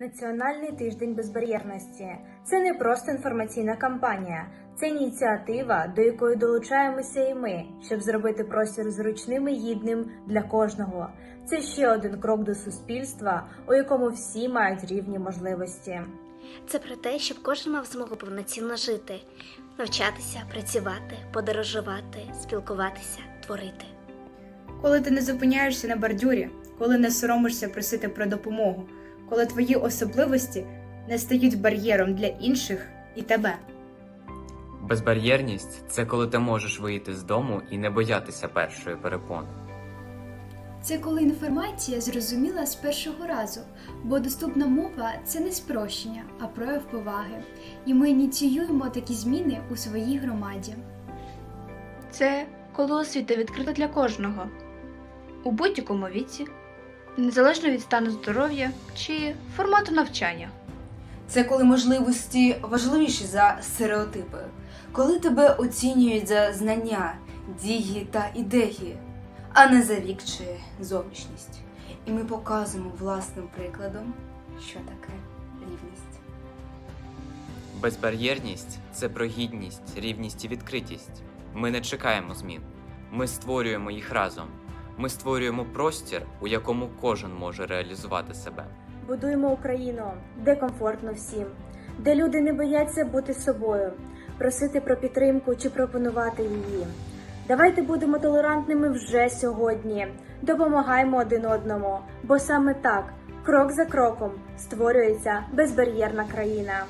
Національний тиждень безбар'єрності це не просто інформаційна кампанія, це ініціатива, до якої долучаємося і ми, щоб зробити простір зручним і гідним для кожного. Це ще один крок до суспільства, у якому всі мають рівні можливості. Це про те, щоб кожен мав змогу повноцінно жити, навчатися, працювати, подорожувати, спілкуватися, творити. коли ти не зупиняєшся на бордюрі, коли не соромишся просити про допомогу, коли твої особливості не стають бар'єром для інших і тебе. Безбар'єрність це коли ти можеш вийти з дому і не боятися першої перепони. Це коли інформація зрозуміла з першого разу, бо доступна мова це не спрощення, а прояв поваги. І ми ініціюємо такі зміни у своїй громаді. Це коли освіта відкрита для кожного у будь-якому віці, незалежно від стану здоров'я чи формату навчання. Це коли можливості важливіші за стереотипи, коли тебе оцінюють за знання, дії та ідеї, а не за вік чи зовнішність. І ми показуємо власним прикладом, що таке рівність. Безбар'єрність це про гідність, рівність і відкритість. Ми не чекаємо змін. Ми створюємо їх разом. Ми створюємо простір, у якому кожен може реалізувати себе. Будуємо Україну, де комфортно всім, де люди не бояться бути собою, просити про підтримку чи пропонувати її. Давайте будемо толерантними вже сьогодні, допомагаємо один одному, бо саме так, крок за кроком, створюється безбар'єрна країна.